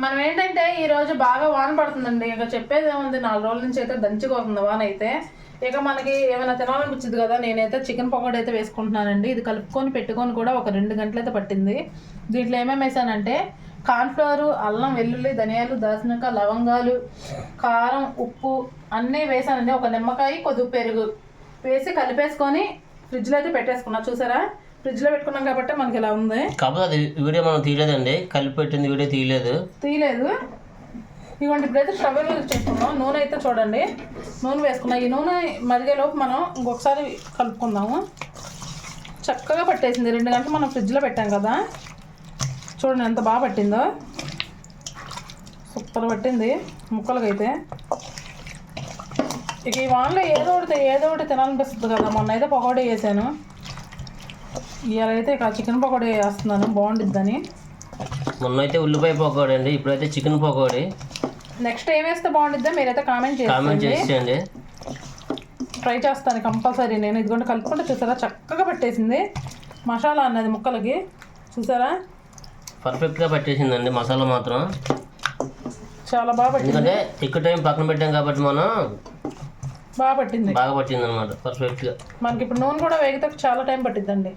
మనం ఏంటంటే ఈ రోజు బాగా వాన పడుతుందండి. ఇక చెప్పేది ఏముంది? నాలుగు రోజుల నుంచి అయితే దంచుకోతుంది వాన అయితే. ఇక మనకి ఏమైనా తినాలనిపించింది కదా నేనైతే చికెన్ పకోడీ అయితే వేసుకుంటున్నానండి. ఇది కలుపుకొని పెట్టుకొని కూడా ఒక రెండు గంటలు అయితే పట్టింది. దీంట్లో ఏమేమి వేసానంటే కార్న్ఫ్లవర్ అల్లం వెల్లుల్లి ధనియాలు దాల్చినక లవంగాలు కారం ఉప్పు అన్నీ వేసానండి. ఒక నిమ్మకాయ కొద్దిగా పెరుగు వేసి కలిపేసుకొని ఫ్రిడ్జ్లో అయితే పెట్టేసుకున్నా. చూసారా? ఫ్రిడ్జ్లో పెట్టుకున్నాం కాబట్టి మనకి ఇలా ఉంది. కాకపోతే అది వీడియో మనం తీయలేదండి. కలిపి పెట్టింది వీడియో తీయలేదు. తీయలేదు. ఇదిగోండి ఇప్పుడైతే స్టవ్ యూజ్ చేసుకున్నాం నూనె అయితే చూడండి. నూనె వేసుకున్నాం. ఈ నూనె మరిగేలోపు మనం ఇంకొకసారి కలుపుకుందాము. చక్కగా పట్టేసింది. రెండు గంటలు మనం ఫ్రిడ్జ్లో పెట్టాం కదా. చూడండి ఎంత బాగా పట్టిందో. సూపర్ పట్టింది. ముక్కలకైతే. ఇక ఈ వాన్లో ఏదో ఒకటి ఏదో ఒకటి తినాలనిపిస్తుంది కదా. మొన్న అయితే పకోడీ వేసాను ఇవాళ అయితే చికెన్ పకోడీ వేస్తున్నాను బాగుండిద్దని. మొన్న అయితే ఉల్లిపాయ పకోడీ అండి ఇప్పుడైతే చికెన్ పకోడీ. నెక్స్ట్ ఏం వేస్తే బాగుండిద్దో మీరైతే కామెంట్ కామెంట్ చేయండి చేసేయండి ట్రై చేస్తాను కంపల్సరీ నేను ఇదిగోండి కలుపుకుంటే చూసారా చక్కగా పట్టేసింది. మసాలా అన్నది ముక్కలకి చూసారా? పర్ఫెక్ట్గా పట్టేసిందండి మసాలా మాత్రం. చాలా బాగా పట్టింది. ఎందుకంటే ఎక్కువ టైం పక్కన పెట్టాం కాబట్టి మనం బాగా పట్టింది. బాగా పట్టింది అనమాట పర్ఫెక్ట్గా. మనకి ఇప్పుడు నూనె కూడా వేగితే చాలా టైం పట్టిద్దండి.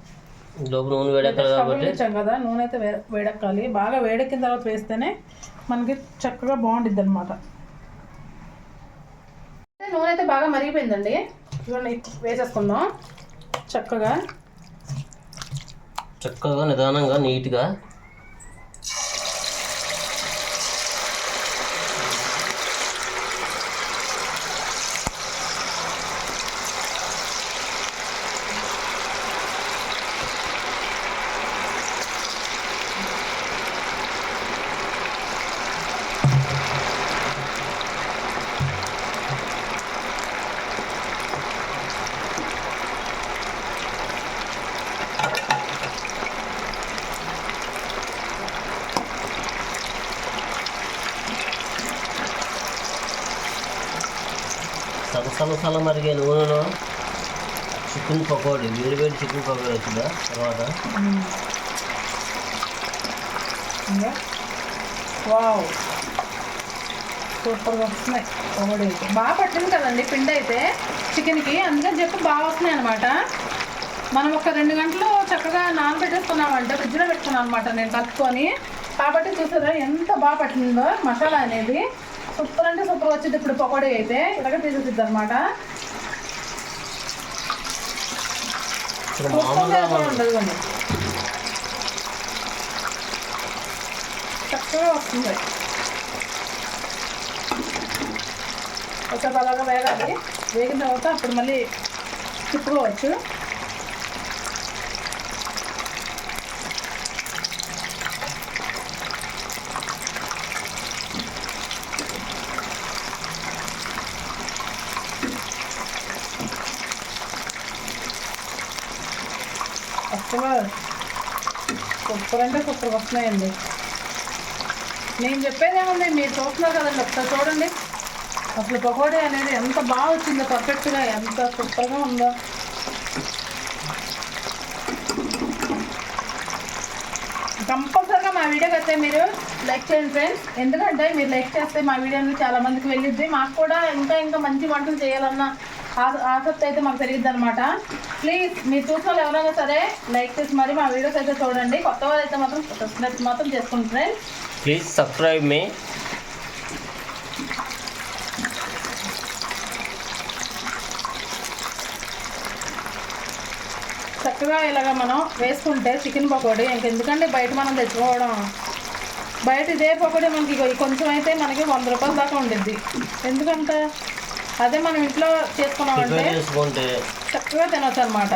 నూనె వేడెక్కాలి కాబట్టి. ఇచ్చాం కదా నూనె అయితే వేడెక్కాలి. బాగా వేడెక్కిన తర్వాత వేస్తేనే మనకి చక్కగా బాగుండిద్ది అనమాట నూనె అయితే బాగా మరిగిపోయిందండి. ఇవన్నీ వేసేసుకుందాం. చక్కగా. చక్కగా నిదానంగా నీట్గా సలసల సల మరిగే నూనెలో చికెన్ పకోడీ వేడి వేడి చికెన్ పకోడీ వచ్చిందా తర్వాత? వావ్. సూపర్గా వస్తున్నాయి పకోడీ అయితే బాగా పట్టింది కదండి పిండి అయితే చికెన్కి. అందుకని చెప్పి బాగా వస్తున్నాయి అనమాట మనం ఒక రెండు గంటలు చక్కగా నానబెట్టేసుకున్నామంటే ఫ్రిడ్జ్లో పెట్టుకున్నాను అనమాట నేను కలుపుకొని. కాబట్టి చూసారా ఎంత బాగా పట్టిందో మసాలా అనేది. సూపర్ అంటే సూపర్ వచ్చింది. ఇప్పుడు పకోడీ అయితే ఇలాగ తీసేసిద్ది అనమాట చక్కగా వస్తుంది. ఒకసారి అలాగా వేగాలి. వేగిన తర్వాత అప్పుడు మళ్ళీ తిప్పుకోవచ్చు చక్కగా సూపర్ అంటే సూపర్ వస్తున్నాయండి నేను చెప్పేది మీరు చూస్తున్నారు కదండి ఒకసారి చూడండి అసలు పకోడీ అనేది ఎంత బాగా వచ్చిందో పర్ఫెక్ట్గా ఎంత సూపర్గా ఉందో కంపల్సరిగా మా వీడియోకి అయితే మీరు లైక్ చేయండి ఫ్రెండ్స్ ఎందుకంటే మీరు లైక్ చేస్తే మా వీడియోని చాలా మందికి వెళ్ళిద్ది. మాకు కూడా ఇంకా ఇంకా మంచి వంటలు చేయాలన్న ఆసక్తి అయితే మాకు పెరిగిద్ది అనమాట ప్లీజ్ మీరు చూసిన వాళ్ళు ఎవరైనా సరే లైక్ చేసి మరి మా వీడియోస్ అయితే చూడండి. కొత్త వాళ్ళు అయితే మాత్రం సబ్స్క్రైబ్ మాత్రం ఫ్రెండ్స్ ప్లీజ్ సబ్స్క్రైబ్ మీ చక్కగా ఇలాగ మనం వేసుకుంటే చికెన్ పకోడీ ఇంకెందుకంటే బయట మనం తెచ్చుకోవడం? బయట ఇదే పకోడీ మనకి కొంచెం అయితే మనకి వంద రూపాయల దాకా ఉండిద్ది. ఎందుకంటే అదే మనం ఇంట్లో చేసుకున్నామంటే చేసుకుంటే చక్కగా తినొచ్చు అనమాట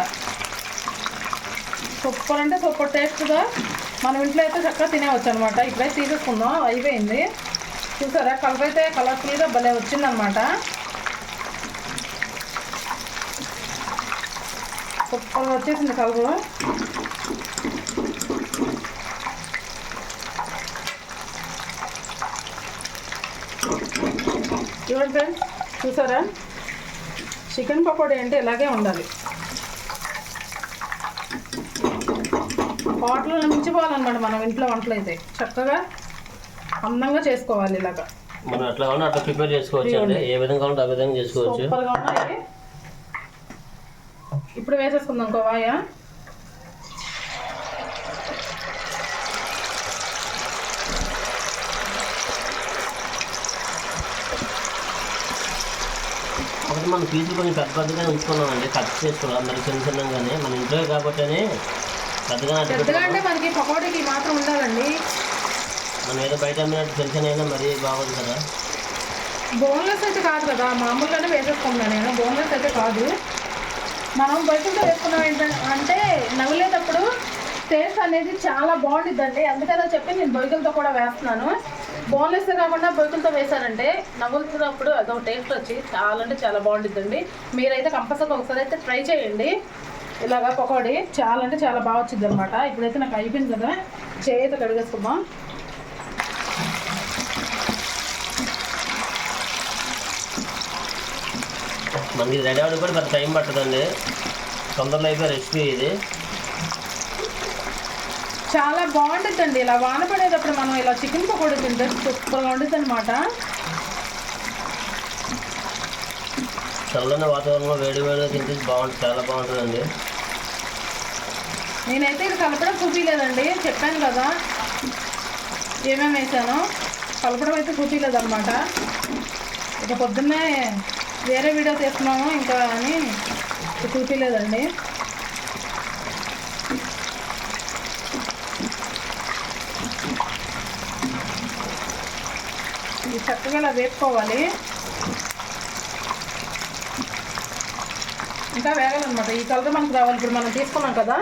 సూపర్ అంటే సూపర్ టేస్ట్గా మనం ఇంట్లో అయితే చక్కగా తినేవచ్చు అనమాట ఇప్పుడైతే తీసేసుకుందాం అయిపోయింది. చూసారా? కలర్ అయితే కలర్ఫుల్గా భలే వచ్చిందనమాట సూపర్ వచ్చేసింది కలర్. చూడండి ఫ్రెండ్స్. చూసారా? చికెన్ పకోడీ అంటే ఇలాగే ఉండాలి. హోటల్లో మించిపోవాలన్నమాట మనం ఇంట్లో వంటలు అయితే. చక్కగా అందంగా చేసుకోవాలి ఇలాగా. మనం ఎట్లా కావాలో అట్లా ప్రిపేర్ చేసుకోవచ్చు అండి. ఏ విధంగా కావాలంటే ఆ విధంగా చేసుకోవచ్చు. ఇప్పుడు వేసేసుకుందాం కోవాయ ఒకటి మన పీసులు కొంచెం పెద్ద పెద్దగా ఉంచుకున్నామండి. కట్ చేసుకోవాలి అందరికి చిన్న చిన్నగానే. మన ఇంట్లో కాబట్టి పెద్దగా పెద్దగా అంటే మనకి పకోడీకి మాత్రం ఉండాలండి మనం ఏదో బయట అమ్మినట్టు చిన్న చిన్న అయినా మరీ బాగోదు కదా. బోన్లెస్ అయితే కాదు కదా. మామూలుగానే వేసేసుకున్నాను నేను. బోన్లెస్ అయితే కాదు. మనం బయటతో వేసుకున్నాం ఏంటంటే అంటే నవ్వులేటప్పుడు టేస్ట్ అనేది చాలా బాగుండిద్దండి. అందుకనే చెప్పి నేను బొయ్యలతో కూడా వేస్తున్నాను. బోన్లెస్ కాకుండా బొయ్యలతో వేశారంటే నవ్వులుతున్నప్పుడు అదొక టేస్ట్ వచ్చి చాలా అంటే చాలా బాగుంటుందండి మీరైతే కంపల్సరీ ఒకసారి అయితే ట్రై చేయండి. ఇలాగా పకోడీ చాలా అంటే చాలా బాగా వచ్చింది అనమాట ఇప్పుడైతే నాకు అయిపోయింది కదా చేయితే కడిగేసుకుందాం. మనకి రెడీ అవ్వడం కూడా పెద్ద టైం పట్టదండి తొందరలో అయిపోయి రెసిపీ ఇది. చాలా బాగుంటుందండి. ఇలా వాన పడేటప్పుడు మనం ఇలా చికెన్ పకోడీ తింటే సూపర్గా ఉంటుంది అనమాట చల్లని వాతావరణంలో వేడి వేడిగా తింటే బాగుంటుంది చాలా బాగుంటుందండి. నేనైతే ఇది కలపడం చూపించలేదండి చెప్పాను కదా. ఏమేమి వేసానో. కలపడం అయితే చూపించలేదు అనమాట ఇక పొద్దున్నే వేరే వీడియో తీస్తున్నాము ఇంకా అని చూపించలేదండి ఇది చక్కగా ఇలా వేపుకోవాలి. ఇంకా వేగాలన్నమాట. ఈ కలర్ మనకు రావాలి. ఇప్పుడు మనం తీసుకున్నాం కదా.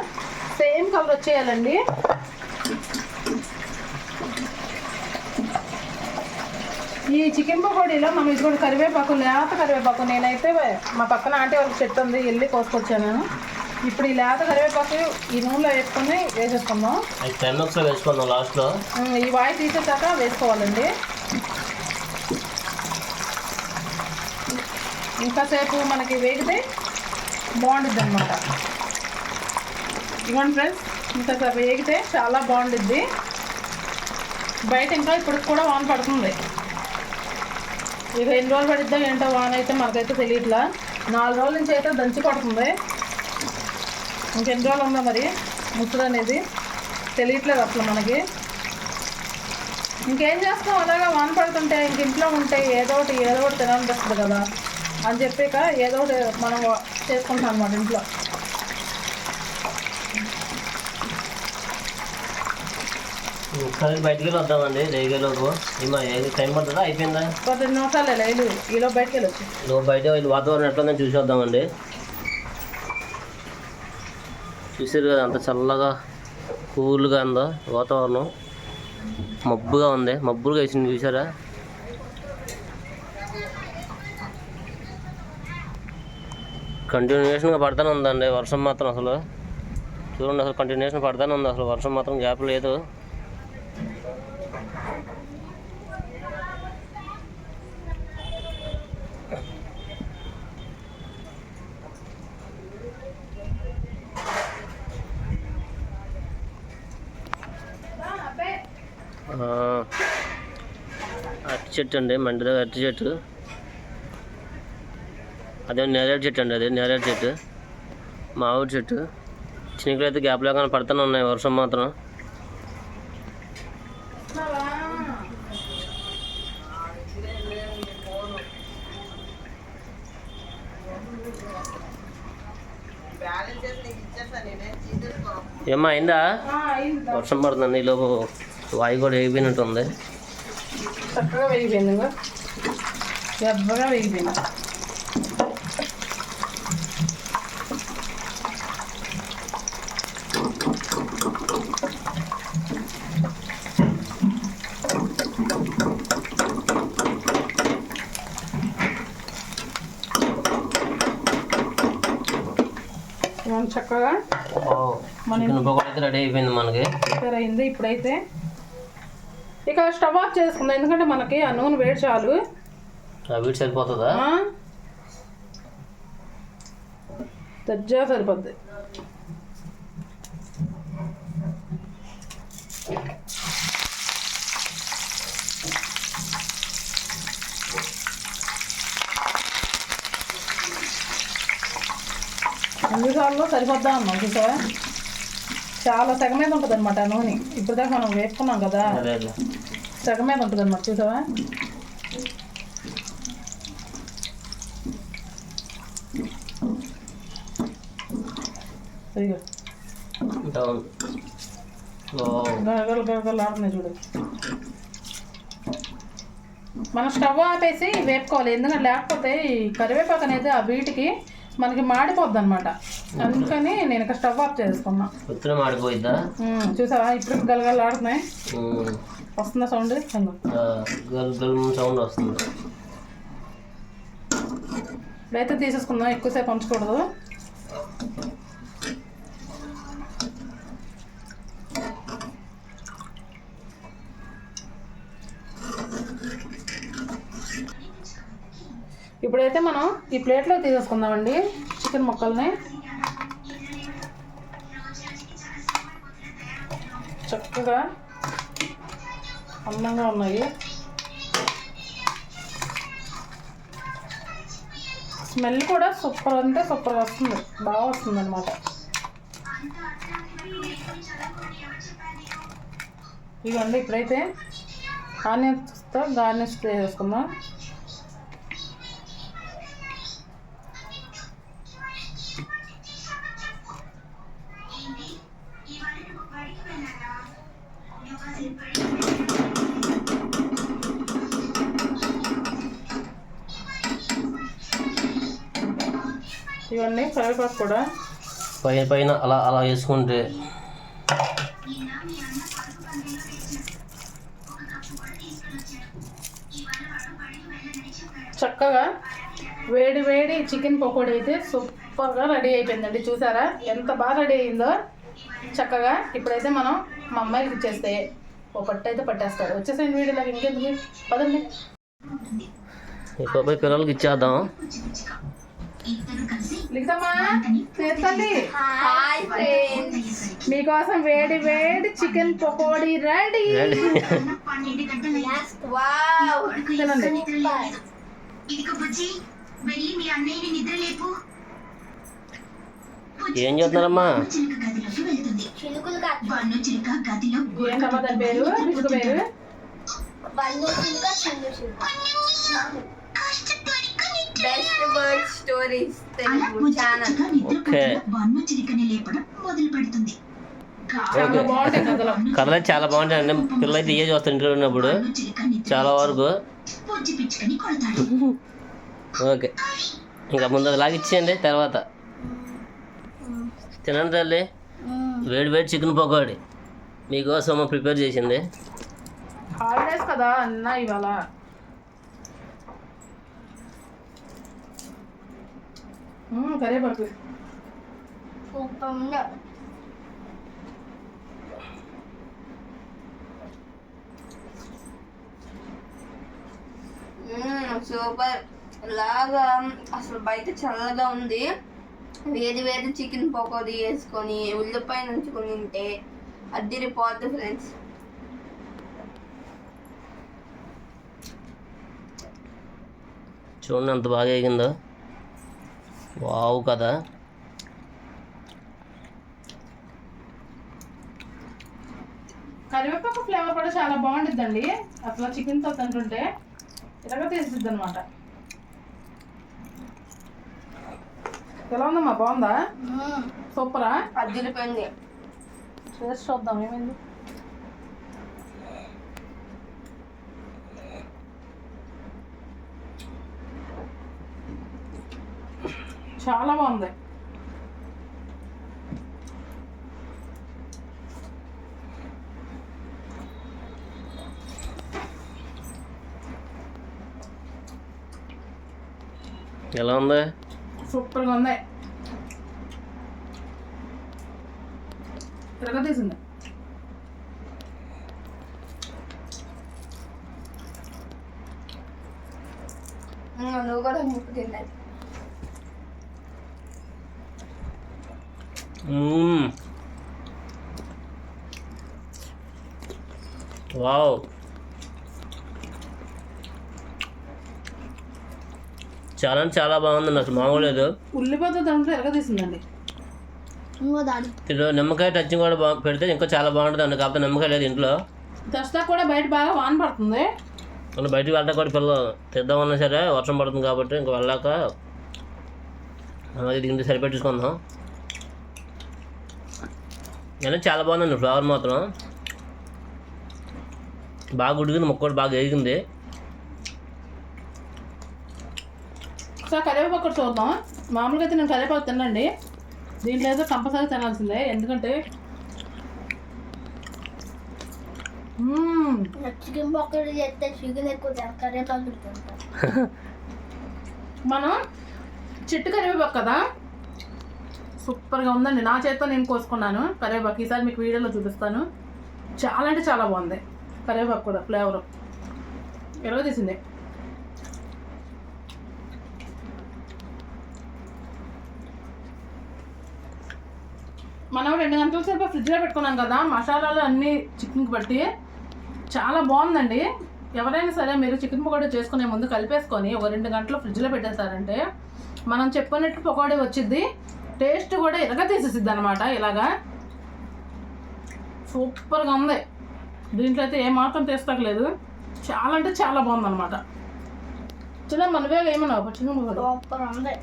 సేమ్ కలర్ వచ్చేయాలండి. ఈ చికెన్ పకోడీలో మనం ఇది కూడా కరివేపాకు లేత కరివేపాకు నేనైతే మా పక్కన ఆంటీ వాళ్ళకి చెట్టు ఉంది వెళ్ళి కోసుకొచ్చాను ఇప్పుడు ఈ లేత కరివేపాకు ఈ నూనెలో వేసుకొని వేసేసుకుందాం. వేసుకుందాం లాస్ట్లో. ఈ వాయి తీసేసాక వేసుకోవాలండి. ఇంకాసేపు మనకి వేగితే బాగుంటుంది అనమాట ఇవ్వండి ఫ్రెండ్స్ ఇంకాసేపు వేగితే చాలా బాగుంటుంది బయట ఇంకా ఇప్పుడు కూడా వాన పడుతుంది. ఇక ఎన్ని రోజులు పడిద్దాం ఏంటో వాన అయితే మనకైతే తెలియట్లా. నాలుగు రోజుల నుంచి అయితే దంచి పడుతుంది. ఇంకెన్ని రోజులు ఉందా మరి ముసురు అనేది తెలియట్లేదు అసలు మనకి. ఇంకేం చేస్తాం? అలాగా వాన పడుతుంటే ఇంక ఇంట్లో ఉంటే ఏదో ఒకటి ఏదో ఒకటి తినాలనిపిస్తుంది కదా. అని చెప్పాక ఏదో ఒకటి మనం చేసుకుంటాం అన్నమాట ఇంట్లో. ఒకసారి బయటికి వద్దామండి రేగేలోపు ఏమో ఏది టైం పడుతుందా? అయిపోయిందా? పది నిమిషాలు లేదు ఈలో బయటకు వెళ్ళొచ్చు. నువ్వు బయట వాతావరణం ఎట్లుందని చూసి వద్దామండి. చూసారు కదా అంత చల్లగా కూల్గా ఉందో వాతావరణం. మబ్బుగా ఉంది. మబ్బులుగా వేసింది చూసారా? కంటిన్యూషన్గా పడతానే ఉందండి వర్షం మాత్రం అసలు. చూడండి అసలు కంటిన్యూషన్ పడతానే ఉంది అసలు వర్షం మాత్రం గ్యాప్ లేదు. అరటి చెట్టు అండి మండి దగ్గర అరటి చెట్టు. అదే నేరేడు చెట్టు అండి అదే నేరేడు చెట్టు. మామిడి చెట్టు. చినుకులు అయితే గ్యాప్ లేకుండా పడుతూనే ఉన్నాయి వర్షం మాత్రం. ఏమ్మా అయిందా? వర్షం అయింది. వర్షం పడుతుంది ఈలోపు వాయు కూడా వేగిపోయినట్టుంది. చక్కగా దెబ్బగా వేగిపోయింది. చక్కగా? చికెన్ పకోడీ రెడీ అయిపోయింది మనకి. అయింది ఇప్పుడైతే. ఇక స్టవ్ ఆఫ్ చేసుకుందాం ఎందుకంటే మనకి ఆ నూనె వేడి చాలు. వీటి సరిపోతుందా? ఆ? తజ్జా సరిపోద్ది నిమిషాల్లో సరిపోద్దా అన్నాం చూసావా? చాలా సెగ మీద ఉంటుంది అనమాట నూనె. ఇప్పుడు దాకా మనం వేసుకున్నాం కదా. సెగ మీద ఉంటుంది అనమాట చూసావా. గరగలు గరగలు ఆడుతున్నాయి చూడు. మనం స్టవ్ ఆపేసి వేపుకోవాలి. ఎందుకంటే లేకపోతే ఈ కరివేపాకు అనేది ఆ వీటికి మనకి మాడిపోద్ది అనమాట అందుకని నేను ఇక్కడ స్టవ్ ఆఫ్ చేసుకున్నా. పొద్దున మాడిపోయిద్దా? చూసావా? ఇప్పుడు గలగలు ఆడుతున్నాయి. వస్తుందా సౌండ్? సౌండ్ వస్తుంది. ఇప్పుడైతే తీసేసుకుందాం. ఎక్కువసేపు ఉంచకూడదు. ఇప్పుడైతే మనం ఈ ప్లేట్లో తీసేసుకుందామండి చికెన్ ముక్కల్ని. చక్కగా అందంగా ఉన్నాయి. స్మెల్ కూడా సూపర్ అంటే సూపర్ వస్తుంది. బాగా వస్తుంది అనమాట ఇదిగోండి ఇప్పుడైతే ఆనియన్స్తో గార్నిష్ చేసుకుందాం. కూడా? పైన పైన అలా అలా వేసుకుంటే. చక్కగా వేడి వేడి చికెన్ పకోడీ అయితే సూపర్గా రెడీ అయిపోయిందండి. చూసారా? ఎంత బాగా రెడీ అయిందో? చక్కగా ఇప్పుడైతే మనం మా అమ్మాయికి ఇచ్చేస్తే ఓ పట్టు అయితే పట్టేస్తారు. వచ్చేసేయండి వీడియోలోకి. ఇంకెందుకు? పదండి. పిల్లలకి ఇచ్చేద్దాం. Hi friends. మీకోసం వేడి వేడి చికెన్ పకోడీ రెడీ. ఏం చేస్తున్నారమ్మా? చిలుక గదిలోకి best bird stories Telugu channel okay. చిలుకని లేపడం మొదలు పెడుతుంది చాలా. బాగుంటాయి కథలు. చాలా బాగుంటాయండి పిల్లలు అయితే ఇవే చూస్తారు ఇంట్లో ఉన్నప్పుడు. చాలా వరకు. ఓకే ఇంకా ముందు అది లాగిచ్చేయండి తర్వాత. తినండి తల్లి. వేడి వేడి చికెన్ పకోడీ. మీకోసం ప్రిపేర్ చేసింది. హాలిడేస్ కదా అన్న ఇవాళ. మ్మ్, కరివేపాకు సూపర్ ఉంది సూపర్. లాగా అసలు బయట చల్లగా ఉంది. వేడి వేడి చికెన్ పకోడీ వేసుకొని ఉల్లిపాయ నంచుకొని తింటే అద్దిరిపోద్ది ఫ్రెండ్స్. చూడండి ఎంత బాగా ఎగిందో వావ్ కదా. కరివేపాకు ఫ్లేవర్ కూడా చాలా బాగుంటుందండి అట్లా చికెన్తో తింటుంటే ఇలాగ తీసిద్ది అనమాట ఎలా ఉందమ్మా? బాగుందా? సూపరా? అద్దిరిపోయింది చేసి చూద్దాం ఏమైంది? చాలా బాగుంది. ఎలా ఉంది? సూపర్గా ఉంది. తిరగ తీసింది ఇంకా నువ్వు కూడా ముక్కు తిన్నాయి మ్మ్. వావ్. చాలా అంటే చాలా బాగుందండి అసలు మామూలు లేదు ఉల్లిపాయతో తింటే ఎరగ తీసిందండి. ఇంకో దాడి ఇందులో నిమ్మకాయ టచింగ్ కూడా బా పెడితే ఇంకా చాలా బాగుంటుంది అండి కాకపోతే నిమ్మకాయ లేదు ఇంట్లో. దసరా కూడా బయట బాగా వాన పడుతుంది. మనం బయటికి వెళ్ళటం కూడా పిల్లలు తెద్దామన్నా సరే వర్షం పడుతుంది కాబట్టి ఇంకా వెళ్ళాక అది దీంట్లో సరిపెట్టుకుందాం కానీ చాలా బాగుందండి ఫ్లవర్ మాత్రం. బాగా ఉడికింది ముక్క కూడా బాగా ఎగిరింది ఒకసారి కరివేపాకు చూద్దాం. మామూలుగా అయితే నేను కరివేపాకు తినండి దీంట్లో అయితే కంపల్సరీ తినాల్సిందే ఎందుకంటే. చికెన్ పకోడీ చేస్తే చికెన్ ఎక్కువ కరివేపాకు మనం చెట్టు కరివేపాకు కదా? సూపర్గా ఉందండి. నా చేతితో నేను కోసుకున్నాను. కరివేపాకు. ఈసారి మీకు వీడియోలో చూపిస్తాను. చాలా అంటే చాలా బాగుంది. కరివేపాకు కూడా ఫ్లేవర్. ఎలాగో తీసింది. మనం రెండు గంటల సేపు ఫ్రిడ్జ్లో పెట్టుకున్నాం కదా మసాలాలు అన్నీ చికెన్కి బట్టి చాలా బాగుందండి. ఎవరైనా సరే మీరు చికెన్ పకోడీ చేసుకునే ముందు కలిపేసుకొని ఒక రెండు గంటలు ఫ్రిడ్జ్లో పెట్టేశారంటే మనం చెప్పుకున్నట్టు పకోడీ వచ్చింది టేస్ట్ కూడా ఇరగ తీసేసిద్ది అనమాట ఇలాగా. సూపర్గా ఉంది. దీంట్లో అయితే ఏమాత్రం టేస్ట్ తగ్గలేదు చాలా అంటే చాలా బాగుందన్నమాట. చిన్న మనవే ఏమన్నావు సూపర్ ఉంది.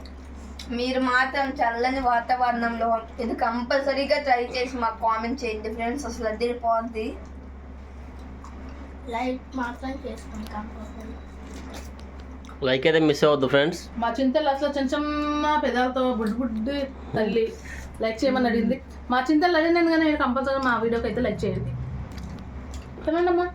మీరు మాత్రం చల్లని వాతావరణంలో ఇది కంపల్సరీగా ట్రై చేసి మాకు కామెంట్ చేయండి ఫ్రెండ్స్. అసలు అదిరిపోద్ది లైక్ మాత్రం చేసుకోండి కంపల్సరీ. లైక్ అయితే మిస్ అవ్వద్దు ఫ్రెండ్స్ మా చింతలు అసలు చిన్న చిన్న పెదాలతో బుడ్డు బుడ్డు తల్లి లైక్ చేయమని అడిగింది. మా చింతలు అడిగినాను కానీ మీరు కంపల్సరీ మా వీడియోకి అయితే లైక్ చేయండి. అమ్మా.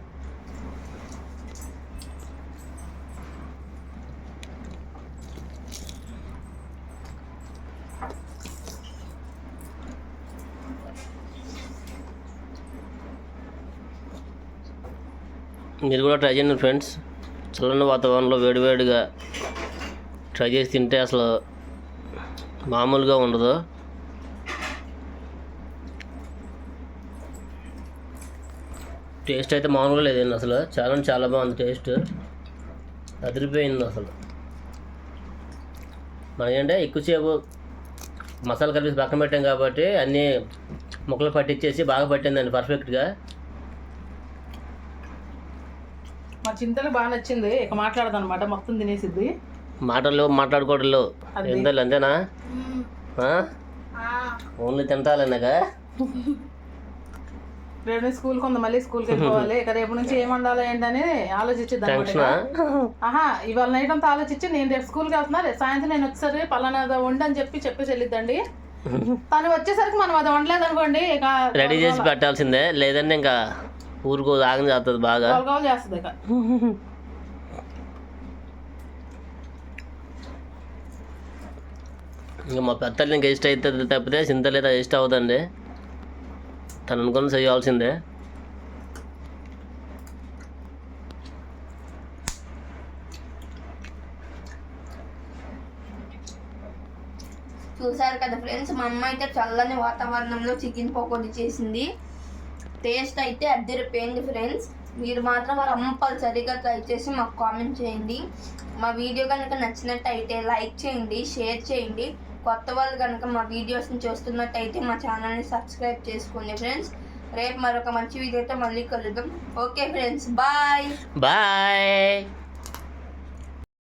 మీరు కూడా ట్రై చేయండి ఫ్రెండ్స్ చల్లని వాతావరణంలో వేడివేడిగా ట్రై చేసి తింటే అసలు మామూలుగా ఉండదు. టేస్ట్ అయితే మామూలుగా లేదండి అసలు. చాలా అంటే చాలా బాగుంది టేస్ట్. అదిరిపోయింది అసలు. మనకంటే ఎక్కువసేపు మసాలా కలిపి పక్కన పెట్టాం కాబట్టి అన్నీ ముక్కలు పట్టించేసి బాగా పట్టిందండి పర్ఫెక్ట్గా మా చింతలు బాగా నచ్చింది. ఇక మాట్లాడదు అనమాట మొత్తం తినేసిద్ది. మాటలు మాట్లాడుకోవడంలో. అది. ఏందో అంతేనా? ఆ? ఓన్లీ తింటాలన్నాగా రేపు నుంచి స్కూల్కి ఉంది. మళ్ళీ స్కూల్కి వెళ్ళిపోవాలి. ఇక రేపు నుంచి ఏం వండాలి ఏంటని ఆలోచించిద్ది ఆహా ఇవాళ నైట్ అంతా ఆలోచించి నేను రేపు స్కూల్కి వెళ్తున్నా. రేపు సాయంత్రం నేను ఒకసారి పలానా వండి అని చెప్పి చెప్పేసి వెళ్ళిద్దండి. తను వచ్చేసరికి మనం అది వండలేదు అనుకోండి ఇక రెడీ చేసి పెట్టాల్సిందే. లేదంటే ఇంకా ఊరుకో ఆగం చేస్తుంది బాగా. చేస్తుంది ఇక. ఇంకా మా పెద్దలు ఇంకా ఇష్టం అవుతుంది తప్పితే చింత లేదా ఇష్టం అవుతుంది. తను అనుకుని చేయాల్సిందే. చూసారు కదా ఫ్రెండ్స్ మా అమ్మ అయితే చల్లని వాతావరణంలో చికెన్ పకోడీ చేసింది. టేస్ట్ అయితే అద్దరిపోయింది ఫ్రెండ్స్. మీరు మాత్రం కంపల్సరీగా ట్రై చేసి మాకు కామెంట్ చేయండి. మా వీడియో కనుక నచ్చినట్టయితే లైక్ చేయండి షేర్ చేయండి. కొత్త వాళ్ళు కనుక మా వీడియోస్ని చూస్తున్నట్టయితే మా ఛానల్ని సబ్స్క్రైబ్ చేసుకోండి ఫ్రెండ్స్. రేపు మరొక మంచి వీడియోతో మళ్ళీ కలుద్దాం. Okay friends bye bye